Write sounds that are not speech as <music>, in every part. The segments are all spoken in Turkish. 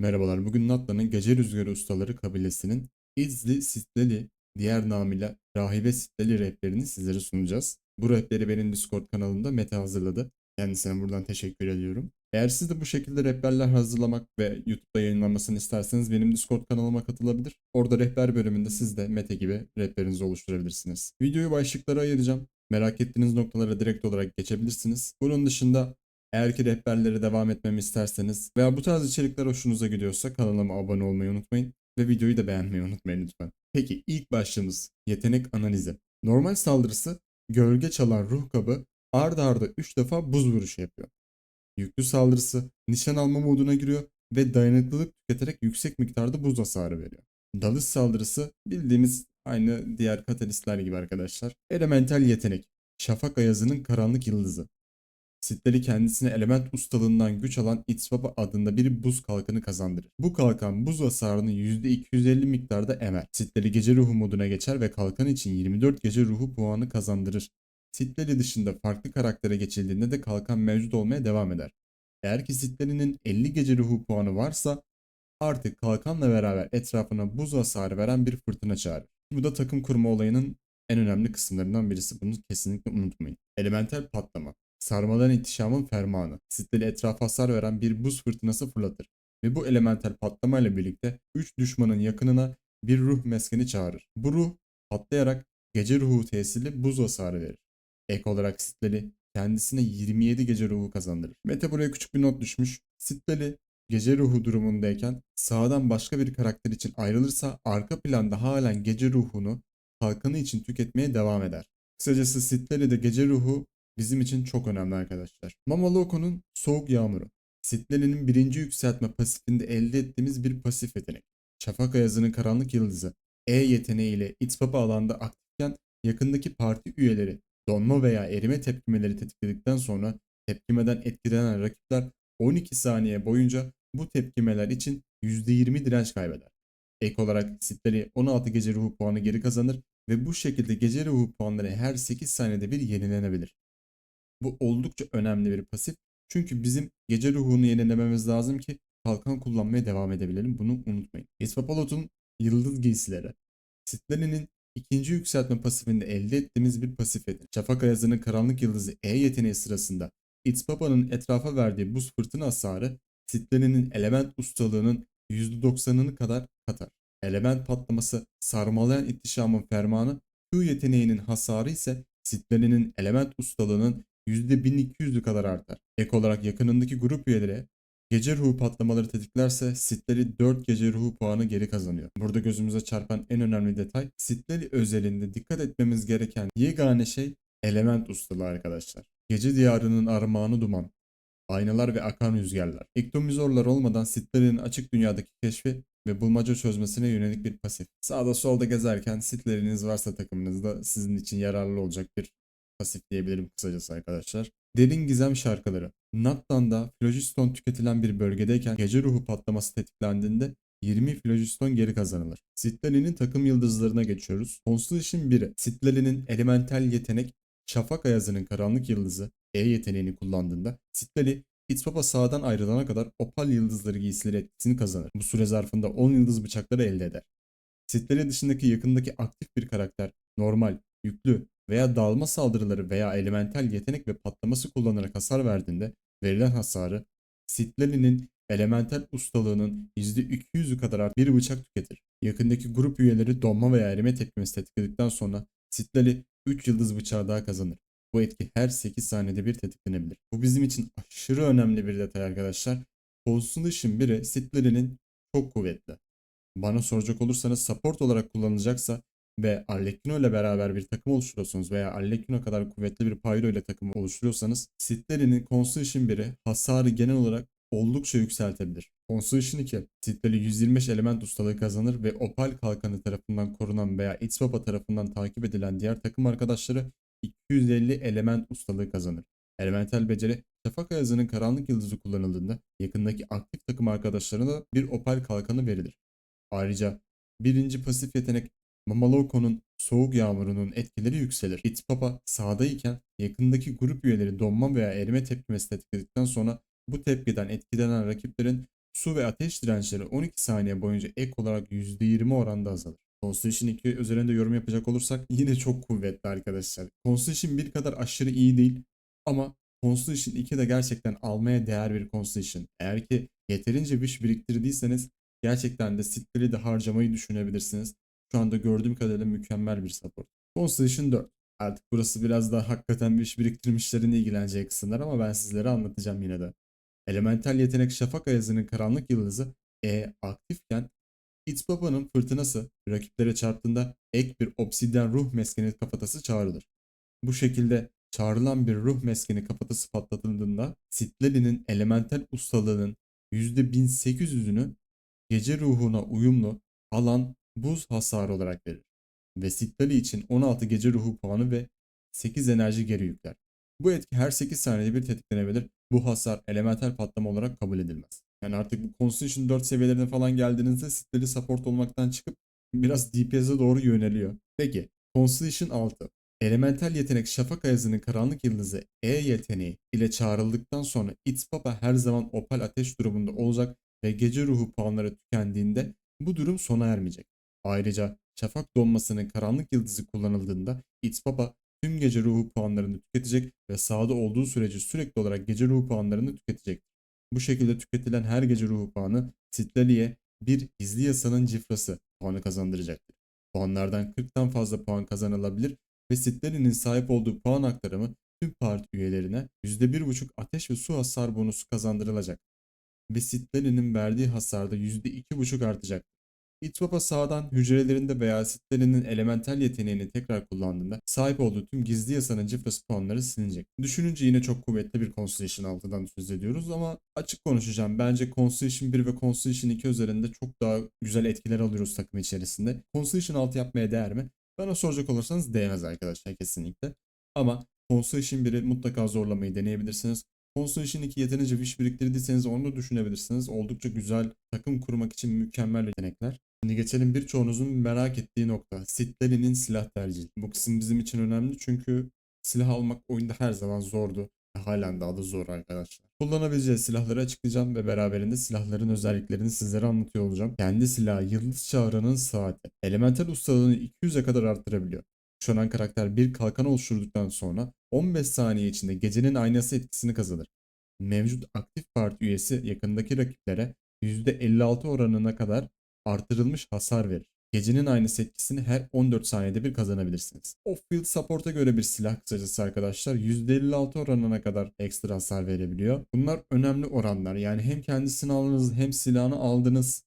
Merhabalar, bugün Natla'nın Gece Rüzgarı Ustaları kabilesinin İzli Sitleli, diğer namıyla Rahibe Sitleli raplerini sizlere sunacağız. Bu rapleri benim Discord kanalımda Mete hazırladı. Kendisine buradan teşekkür ediyorum. Eğer siz de bu şekilde rehberler hazırlamak ve YouTube'da yayınlanmasını isterseniz benim Discord kanalıma katılabilir. Orada rehber bölümünde siz de Mete gibi rehberinizi oluşturabilirsiniz. Videoyu başlıklara ayıracağım. Merak ettiğiniz noktalara direkt olarak geçebilirsiniz. Bunun dışında eğer ki rehberlere devam etmemi isterseniz veya bu tarz içerikler hoşunuza gidiyorsa kanalıma abone olmayı unutmayın ve videoyu da beğenmeyi unutmayın lütfen. Peki ilk başlığımız yetenek analizi. Normal saldırısı gölge çalan ruh kabı ard arda 3 defa buz vuruşu yapıyor. Yüklü saldırısı nişan alma moduna giriyor ve dayanıklılık tüketerek yüksek miktarda buz hasarı veriyor. Dalış saldırısı bildiğimiz aynı diğer katalistler gibi arkadaşlar. Elemental yetenek. Şafak ayazının karanlık yıldızı. Sitleri kendisine element ustalığından güç alan Itzbaba adında bir buz kalkanı kazandırır. Bu kalkan buz hasarını %250 miktarda emer. Sitleri gece ruhu moduna geçer ve kalkan için 24 gece ruhu puanı kazandırır. Sitleri dışında farklı karaktere geçildiğinde de kalkan mevcut olmaya devam eder. Eğer ki sitlerinin 50 gece ruhu puanı varsa artık kalkanla beraber etrafına buz hasarı veren bir fırtına çağırır. Bu da takım kurma olayının en önemli kısımlarından birisi. Bunu kesinlikle unutmayın. Elemental patlama. Sarmadan ihtişamın fermanı. Sitleri etrafa hasar veren bir buz fırtınası fırlatır. Ve bu elemental patlama ile birlikte 3 düşmanın yakınına bir ruh meskeni çağırır. Bu ruh patlayarak gece ruhu tesirli buz hasarı verir. Ek olarak Sitleri kendisine 27 gece ruhu kazandırır. Mete buraya küçük bir not düşmüş. Sitleri gece ruhu durumundayken sağdan başka bir karakter için ayrılırsa arka planda halen gece ruhunu kalkanı için tüketmeye devam eder. Kısacası Sitleri de gece ruhu bizim için çok önemli arkadaşlar. Mama Loco'nun Soğuk Yağmuru. Sitleri'nin birinci yükseltme pasifinde elde ettiğimiz bir pasif yetenek. Şafak Ayazı'nın Karanlık Yıldızı E yeteneğiyle İtfapa alanda aktifken yakındaki parti üyeleri donma veya erime tepkimeleri tetikledikten sonra tepkimeden etkilenen rakipler 12 saniye boyunca bu tepkimeler için %20 direnç kaybeder. Ek olarak Sitleri 16 gece ruhu puanı geri kazanır ve bu şekilde gece ruhu puanları her 8 saniyede bir yenilenebilir. Bu oldukça önemli bir pasif. Çünkü bizim gece ruhunu yenilememiz lazım ki kalkan kullanmaya devam edebilelim. Bunu unutmayın. Ispapalot'un yıldız giysileri. Sitleri'nin ikinci yükseltme pasifinde elde ettiğimiz bir pasif yetenek. Şafak Ayazı'nın karanlık yıldızı E yeteneği sırasında Itzpapa'nın etrafa verdiği buz fırtına hasarı Sitleri'nin element ustalığının %90'ını kadar katar. Element patlaması sarmalayan ihtişamın fermanı Q yeteneğinin hasarı ise Sitleri'nin element ustalığının %1200'ü kadar artar. Ek olarak yakınındaki grup üyeleri gece ruhu patlamaları tetiklerse Sitleri 4 gece ruhu puanı geri kazanıyor. Burada gözümüze çarpan en önemli detay Sitleri özelinde dikkat etmemiz gereken yegane şey element ustalığı arkadaşlar. Gece diyarının armağanı duman, aynalar ve akan rüzgarlar. Ektomizorlar olmadan Sitlerinin açık dünyadaki keşfi ve bulmaca çözmesine yönelik bir pasif. Sağda solda gezerken Sitleriniz varsa takımınızda sizin için yararlı olacak bir pasif diyebilirim kısacası arkadaşlar. Derin gizem şarkıları. Natlan'da Phlogiston tüketilen bir bölgedeyken gece ruhu patlaması tetiklendiğinde 20 Phlogiston geri kazanılır. Sitlali'nin takım yıldızlarına geçiyoruz. Constellation 1'i. Sitlali'nin elemental yetenek Şafak Ayazı'nın karanlık yıldızı E yeteneğini kullandığında Sitlali Itzpapa sağdan ayrılana kadar opal yıldızları giysileri etkisini kazanır. Bu süre zarfında 10 yıldız bıçakları elde eder. Sitlali dışındaki yakındaki aktif bir karakter normal, yüklü veya dalma saldırıları veya elemental yetenek ve patlaması kullanarak hasar verdiğinde verilen hasarı Sitlali'nin elemental ustalığının %200'ü kadar bir bıçak tüketir. Yakındaki grup üyeleri donma veya erime tepkimesi tetikledikten sonra Sitlali 3 yıldız bıçağı daha kazanır. Bu etki her 8 saniyede bir tetiklenebilir. Bu bizim için aşırı önemli bir detay arkadaşlar. Constellation 1'i Sitlali'nin çok kuvvetli. Bana soracak olursanız support olarak kullanılacaksa ve Arlecchino ile beraber bir takım oluşturuyorsunuz veya Arlecchino kadar kuvvetli bir Pyro ile takım oluşturuyorsanız Sitlerinin Constellation 1'i hasarı genel olarak oldukça yükseltebilir. Constellation 2, Sitleri 125 element ustalığı kazanır ve Opal Kalkanı tarafından korunan veya Itzpapa tarafından takip edilen diğer takım arkadaşları 250 element ustalığı kazanır. Elemental beceri Şafak Ayazı'nın karanlık yıldızı kullanıldığında yakındaki aktif takım arkadaşlarına bir Opal Kalkanı verilir. Ayrıca birinci pasif yetenek Mamaloko'nun soğuk yağmurunun etkileri yükselir. Itzpapa sağdayken yakındaki grup üyeleri donma veya erime tepkimesi tetikledikten sonra bu tepkiden etkilenen rakiplerin su ve ateş dirençleri 12 saniye boyunca ek olarak %20 oranda azalır. Constellation 2 üzerinde yorum yapacak olursak yine çok kuvvetli arkadaşlar. Constellation 1 kadar aşırı iyi değil ama Constellation 2 de gerçekten almaya değer bir Constellation. Eğer ki yeterince wish biriktirdiyseniz gerçekten de sitleri de harcamayı düşünebilirsiniz. Şu anda gördüğüm kadarıyla mükemmel bir support. Constellation 4. Artık burası biraz daha hakikaten wish biriktirmişlerin ilgileneceği kısımlar ama ben sizlere anlatacağım yine de. Elemental yetenek Şafak Ayazı'nın karanlık yıldızı E aktifken Itzbaba'nın fırtınası rakiplere çarptığında ek bir obsidyen ruh meskeni kafatası çağrılır. Bu şekilde çağrılan bir ruh meskeni kafatası patlatıldığında Sitleli'nin elemental ustalığının %1800'ünü gece ruhuna uyumlu alan buz hasarı olarak verir. Ve Sitleli için 16 gece ruhu puanı ve 8 enerji geri yükler. Bu etki her 8 saniyede bir tetiklenebilir. Bu hasar elemental patlama olarak kabul edilmez. Yani artık bu Constitution 4 seviyelerine falan geldiğinizde Sitleli support olmaktan çıkıp biraz DPS'e doğru yöneliyor. Peki Constitution 6. Elemental yetenek Şafak Ayazı'nın karanlık yıldızı E yeteneği ile çağrıldıktan sonra Itzbaba her zaman opal ateş durumunda olacak ve gece ruhu puanları tükendiğinde bu durum sona ermeyecek. Ayrıca şafak donmasının karanlık yıldızı kullanıldığında Itzbaba tüm gece ruhu puanlarını tüketecek ve sahada olduğu sürece sürekli olarak gece ruhu puanlarını tüketecek. Bu şekilde tüketilen her gece ruhu puanı Sitlali'ye bir gizli yasanın cifrası puanı kazandıracaktır. Puanlardan 40'tan fazla puan kazanılabilir ve Sitlali'nin sahip olduğu puan aktarımı tüm parti üyelerine %1.5 ateş ve su hasar bonusu kazandırılacak. Ve Sitlali'nin verdiği hasarda %2.5 artacak. İtbaba sağdan hücrelerinde veya sitlerinin elemental yeteneğini tekrar kullandığında sahip olduğu tüm gizli yasanın cifrası puanları silinecek. Düşününce yine çok kuvvetli bir Constellation 6'dan söz ediyoruz ama açık konuşacağım. Bence Constellation 1 ve Constellation 2 üzerinde çok daha güzel etkiler alıyoruz takım içerisinde. Constellation 6 yapmaya değer mi? Bana soracak olursanız değmez arkadaşlar kesinlikle. Ama Constellation 1'i mutlaka zorlamayı deneyebilirsiniz. Constellation 2 yeterince wish biriktirdiyseniz onu da düşünebilirsiniz. Oldukça güzel takım kurmak için mükemmel yetenekler. Şimdi geçelim birçoğunuzun merak ettiği nokta. Sitleri'nin silah tercihi. Bu kısım bizim için önemli çünkü silah almak oyunda her zaman zordu. Halen daha da zor arkadaşlar. Kullanabileceği silahları açıklayacağım ve beraberinde silahların özelliklerini sizlere anlatıyor olacağım. Kendi silahı Yıldız Çağrı'nın saati. Elemental ustalığını 200'e kadar arttırabiliyor. Kuşanan karakter bir kalkan oluşturduktan sonra 15 saniye içinde gecenin aynası etkisini kazanır. Mevcut aktif parti üyesi yakındaki rakiplere %56 oranına kadar artırılmış hasar verir. Gecenin aynısı etkisini her 14 saniyede bir kazanabilirsiniz. Off-field support'a göre bir silah kısacası arkadaşlar %56 oranına kadar ekstra hasar verebiliyor. Bunlar önemli oranlar. Yani hem kendisini aldınız hem silahını aldınız.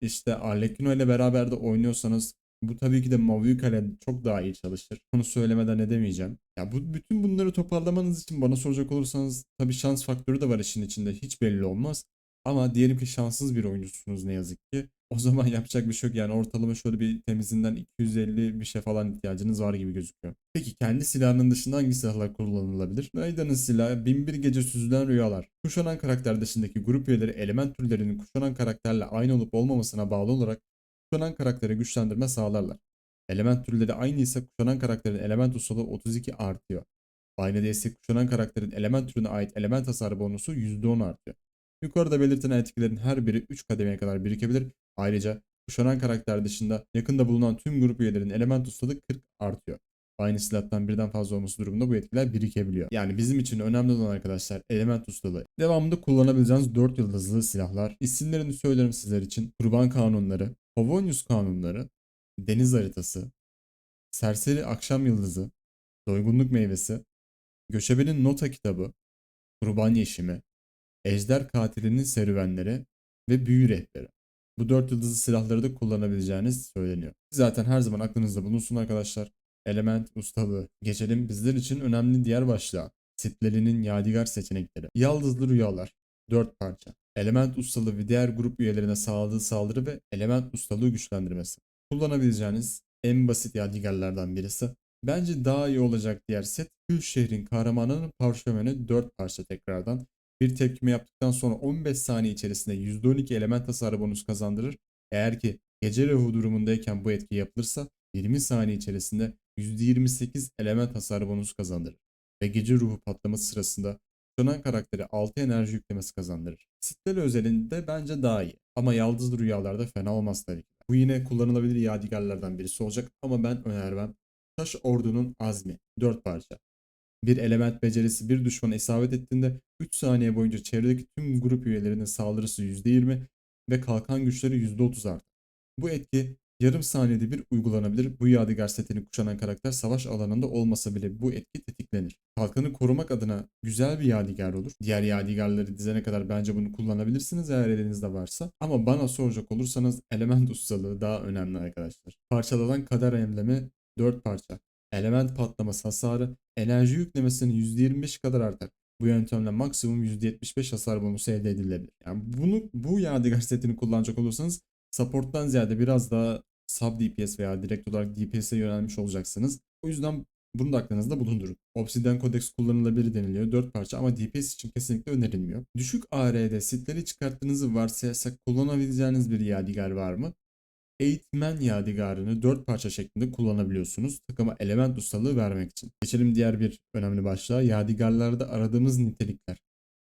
İşte Arlecchino ile beraber de oynuyorsanız bu tabii ki de Mavuika'yla çok daha iyi çalışır. Bunu söylemeden edemeyeceğim. Ya bu bütün bunları toparlamanız için bana soracak olursanız tabii şans faktörü de var işin içinde. Hiç belli olmaz. Ama diyelim ki şanssız bir oyuncusunuz ne yazık ki. O zaman <laughs> yapacak bir şey yok yani ortalama şöyle bir temizinden 250 bir şey falan ihtiyacınız var gibi gözüküyor. Peki kendi silahının dışında hangi silahlar kullanılabilir? Raiden'ın silahı 1001 gece süzülen rüyalar. Kuşanan karakter dışındaki grup üyeleri element türlerinin kuşanan karakterle aynı olup olmamasına bağlı olarak kuşanan karaktere güçlendirme sağlarlar. Element türleri aynı ise kuşanan karakterin element ustalığı 32 artıyor. Aynı değilse kuşanan karakterin element türüne ait element hasarı bonusu %10 artıyor. Yukarıda belirtilen etkilerin her biri 3 kademeye kadar birikebilir. Ayrıca kuşanan karakter dışında yakında bulunan tüm grup üyelerinin element ustalığı 40 artıyor. Aynı silahtan birden fazla olması durumunda bu etkiler birikebiliyor. Yani bizim için önemli olan arkadaşlar element ustalığı. Devamında kullanabileceğiniz 4 yıldızlı silahlar. İsimlerini söylerim sizler için. Kurban kanunları, Hovonius kanunları, deniz haritası, serseri akşam yıldızı, doygunluk meyvesi, göçebenin nota kitabı, kurban yeşimi, ejder katilinin serüvenleri ve büyü rehberi. Bu dört yıldızlı silahları da kullanabileceğiniz söyleniyor. Zaten her zaman aklınızda bulunsun arkadaşlar. Element ustalığı. Geçelim bizler için önemli diğer başlığa. Sitlerinin yadigar seçenekleri. Yaldızlı rüyalar. 4 parça. Element ustalığı ve diğer grup üyelerine sağladığı saldırı ve element ustalığı güçlendirmesi. Kullanabileceğiniz en basit yadigarlardan birisi. Bence daha iyi olacak diğer set. Gül şehrin kahramanının parşömeni 4 parça tekrardan. Bir tepkime yaptıktan sonra 15 saniye içerisinde %12 element hasarı bonus kazandırır. Eğer ki gece ruhu durumundayken bu etki yapılırsa 20 saniye içerisinde %28 element hasarı bonus kazandırır. Ve gece ruhu patlaması sırasında kuşanan karakteri 6 enerji yüklemesi kazandırır. Sitleri özelinde bence daha iyi. Ama yaldızlı rüyalarda fena olmaz tabii ki. Bu yine kullanılabilir yadigarlardan birisi olacak ama ben önermem. Taş Ordu'nun Azmi 4 parça. Bir element becerisi bir düşmana isabet ettiğinde 3 saniye boyunca çevredeki tüm grup üyelerinin saldırısı %20 ve kalkan güçleri %30 artar. Bu etki yarım saniyede bir uygulanabilir. Bu yadigar setini kuşanan karakter savaş alanında olmasa bile bu etki tetiklenir. Kalkanı korumak adına güzel bir yadigar olur. Diğer yadigarları dizene kadar bence bunu kullanabilirsiniz eğer elinizde varsa. Ama bana soracak olursanız element ustalığı daha önemli arkadaşlar. Parçalanan kader emblemi 4 parça. Element patlaması hasarı enerji yüklemesinin %25 kadar artar. Bu yöntemle maksimum %75 hasar bonusu elde edilebilir. Yani bunu bu yadigar setini kullanacak olursanız support'tan ziyade biraz daha sub DPS veya direkt olarak DPS'e yönelmiş olacaksınız. O yüzden bunu da aklınızda bulundurun. Obsidian Codex kullanılabilir deniliyor 4 parça ama DPS için kesinlikle önerilmiyor. Düşük AR'de sitleri çıkarttığınızı varsayarsak kullanabileceğiniz bir yadigar var mı? Eğitmen yadigarını 4 parça şeklinde kullanabiliyorsunuz takıma element ustalığı vermek için. Geçelim diğer bir önemli başlığa yadigarlarda aradığımız nitelikler.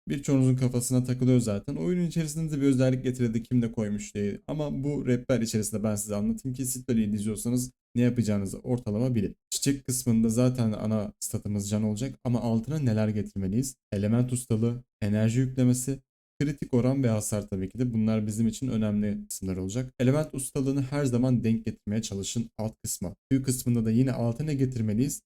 Birçoğunuzun kafasına takılıyor zaten. Oyunun içerisinde de bir özellik getirdi kim de koymuş diye. Ama bu rehber içerisinde ben size anlatayım ki Citadel'i izliyorsanız ne yapacağınızı ortalama bilin. Çiçek kısmında zaten ana statımız can olacak ama altına neler getirmeliyiz? Element ustalığı, enerji yüklemesi, kritik oran ve hasar tabii ki de bunlar bizim için önemli kısımlar olacak. Element ustalığını her zaman denk getirmeye çalışın alt kısma. Tüy kısmında da yine alta ne getirmeliyiz?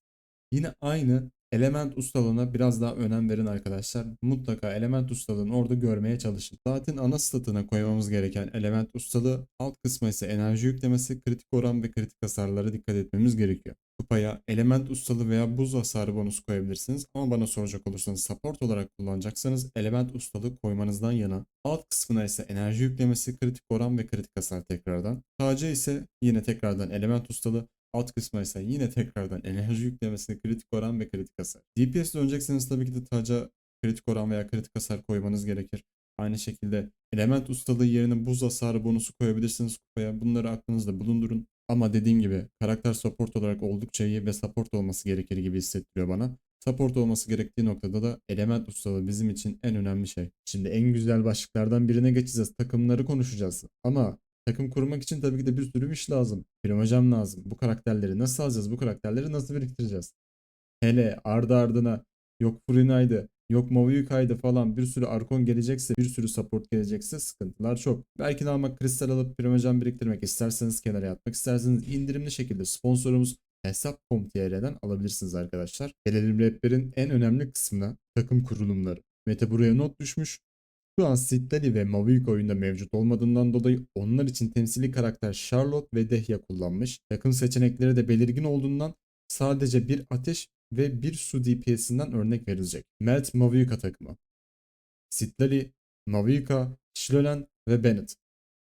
Yine aynı element ustalığına biraz daha önem verin arkadaşlar. Mutlaka element ustalığını orada görmeye çalışın. Zaten ana statına koymamız gereken element ustalığı alt kısmı ise enerji yüklemesi, kritik oran ve kritik hasarlara dikkat etmemiz gerekiyor. Kupaya element ustalığı veya buz hasarı bonusu koyabilirsiniz ama bana soracak olursanız support olarak kullanacaksanız element ustalığı koymanızdan yana. Alt kısmına ise enerji yüklemesi, kritik oran ve kritik hasar tekrardan. Taca ise yine tekrardan element ustalığı, Alt kısma ise yine tekrardan enerji yüklemesine kritik oran ve kritik hasar. DPS dönecekseniz tabii ki de taca kritik oran veya kritik hasar koymanız gerekir. Aynı şekilde element ustalığı yerine buz hasarı bonusu koyabilirsiniz kupaya. Bunları aklınızda bulundurun. Ama dediğim gibi karakter support olarak oldukça iyi ve support olması gerekir gibi hissettiriyor bana. Support olması gerektiği noktada da element ustalığı bizim için en önemli şey. Şimdi en güzel başlıklardan birine geçeceğiz. Takımları konuşacağız. Ama Takım kurmak için tabii ki de bir sürü iş lazım. Primajam lazım. Bu karakterleri nasıl alacağız? Bu karakterleri nasıl biriktireceğiz? Hele ardı ardına yok Furina'ydı, yok Moviyuka'ydı falan bir sürü Arkon gelecekse, bir sürü support gelecekse sıkıntılar çok. Belki de almak kristal alıp primajam biriktirmek isterseniz kenara yatmak isterseniz indirimli şekilde sponsorumuz Hesap.com.tr'den alabilirsiniz arkadaşlar. Gelelim rehberin en önemli kısmına takım kurulumları. Mete buraya not düşmüş. Şu an Citlali ve Mavic oyunda mevcut olmadığından dolayı onlar için temsili karakter Charlotte ve Dehya kullanmış. Takım seçenekleri de belirgin olduğundan sadece bir ateş ve bir su DPS'inden örnek verilecek. Melt Mavica takımı. Citlali, Mavica, Schlolen ve Bennett.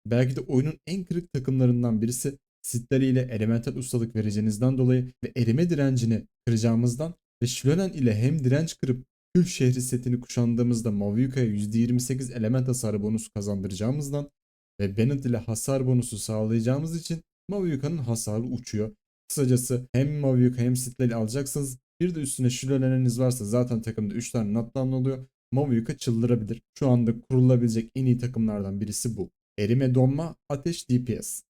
Belki de oyunun en kırık takımlarından birisi Citlali ile elemental ustalık vereceğinizden dolayı ve erime direncini kıracağımızdan ve Schlolen ile hem direnç kırıp Kül şehri setini kuşandığımızda Mavyuka'ya %28 element hasarı bonusu kazandıracağımızdan ve Bennett ile hasar bonusu sağlayacağımız için Mavyuka'nın hasarı uçuyor. Kısacası hem Mavyuka hem Sitlali alacaksınız. Bir de üstüne şüleleneniz varsa zaten takımda 3 tane Natlan oluyor. Mavyuka çıldırabilir. Şu anda kurulabilecek en iyi takımlardan birisi bu. Erime donma, ateş DPS.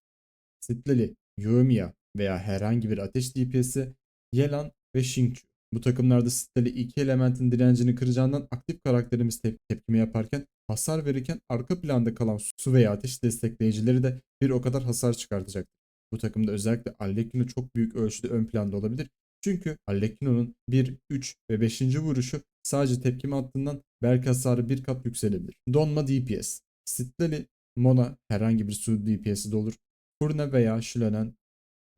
Sitlali, Yoimiya veya herhangi bir ateş DPS'i, Yelan ve Shingchu. Bu takımlarda siteli iki elementin direncini kıracağından aktif karakterimiz tep tepkime yaparken hasar verirken arka planda kalan su veya ateş destekleyicileri de bir o kadar hasar çıkartacaktır. Bu takımda özellikle Alekino çok büyük ölçüde ön planda olabilir. Çünkü Alekino'nun 1, 3 ve 5. vuruşu sadece tepkime attığından belki hasarı bir kat yükselebilir. Donma DPS. Sitleli Mona herhangi bir su DPS'i de olur. Kurne veya Şülenen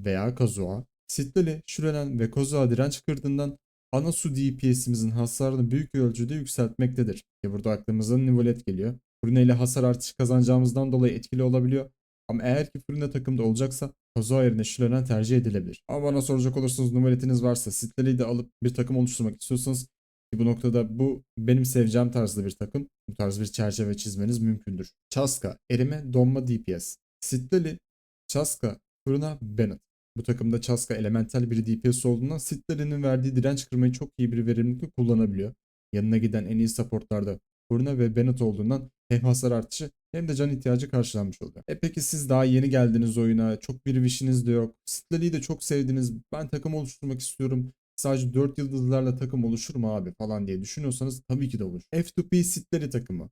veya Kazuha. Sitleli, Şülenen ve Kazuha direnç kırdığından ana su DPS'imizin hasarını büyük ölçüde yükseltmektedir. Ki burada aklımıza Nivolet geliyor. Fırine ile hasar artışı kazanacağımızdan dolayı etkili olabiliyor. Ama eğer ki Fırine takımda olacaksa Kazuha yerine Shilonen tercih edilebilir. Ama bana soracak olursanız numaretiniz varsa Sitleli'yi de alıp bir takım oluşturmak istiyorsanız ki bu noktada bu benim seveceğim tarzda bir takım. Bu tarz bir çerçeve çizmeniz mümkündür. Chaska, erime, donma DPS. Sitleli, Chaska, Fırına, Bennett. Bu takımda Chaska elemental bir DPS olduğundan Sitleri'nin verdiği direnç kırmayı çok iyi bir verimlilikle kullanabiliyor. yanına giden en iyi supportlarda Kurna ve Bennett olduğundan hem hasar artışı hem de can ihtiyacı karşılanmış oluyor. E peki siz daha yeni geldiniz oyuna. Çok bir wish'iniz de yok. Sitlali'yi de çok sevdiniz. Ben takım oluşturmak istiyorum. Sadece 4 yıldızlarla takım oluşur mu abi falan diye düşünüyorsanız tabii ki de olur. F2P Sitlali takımı.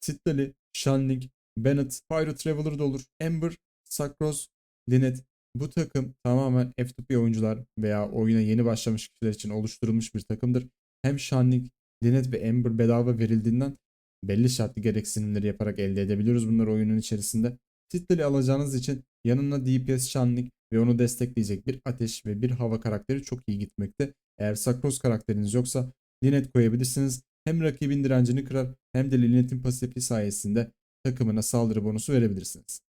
Sitlali, Shanling, Bennett, Pyro Traveler da olur. Ember, Sakros, Linet. Bu takım tamamen F2P oyuncular veya oyuna yeni başlamış kişiler için oluşturulmuş bir takımdır. Hem Shanling, Linet ve Ember bedava verildiğinden belli şartlı gereksinimleri yaparak elde edebiliyoruz bunları oyunun içerisinde. Sitlali alacağınız için yanına DPS Shanling ve onu destekleyecek bir ateş ve bir hava karakteri çok iyi gitmekte. Eğer Sakros karakteriniz yoksa Linet koyabilirsiniz. Hem rakibin direncini kırar hem de Linet'in pasifi sayesinde takımına saldırı bonusu verebilirsiniz.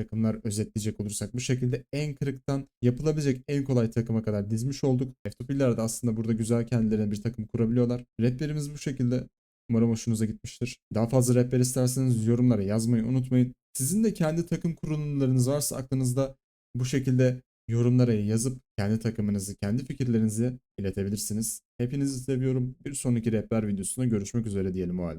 Takımlar özetleyecek olursak bu şekilde en kırıktan yapılabilecek en kolay takıma kadar dizmiş olduk. F2P'ler de aslında burada güzel kendilerine bir takım kurabiliyorlar. Raplerimiz bu şekilde. Umarım hoşunuza gitmiştir. Daha fazla rapper isterseniz yorumlara yazmayı unutmayın. Sizin de kendi takım kurulumlarınız varsa aklınızda bu şekilde yorumlara yazıp kendi takımınızı, kendi fikirlerinizi iletebilirsiniz. Hepinizi seviyorum. Bir sonraki rapper videosunda görüşmek üzere diyelim o halde.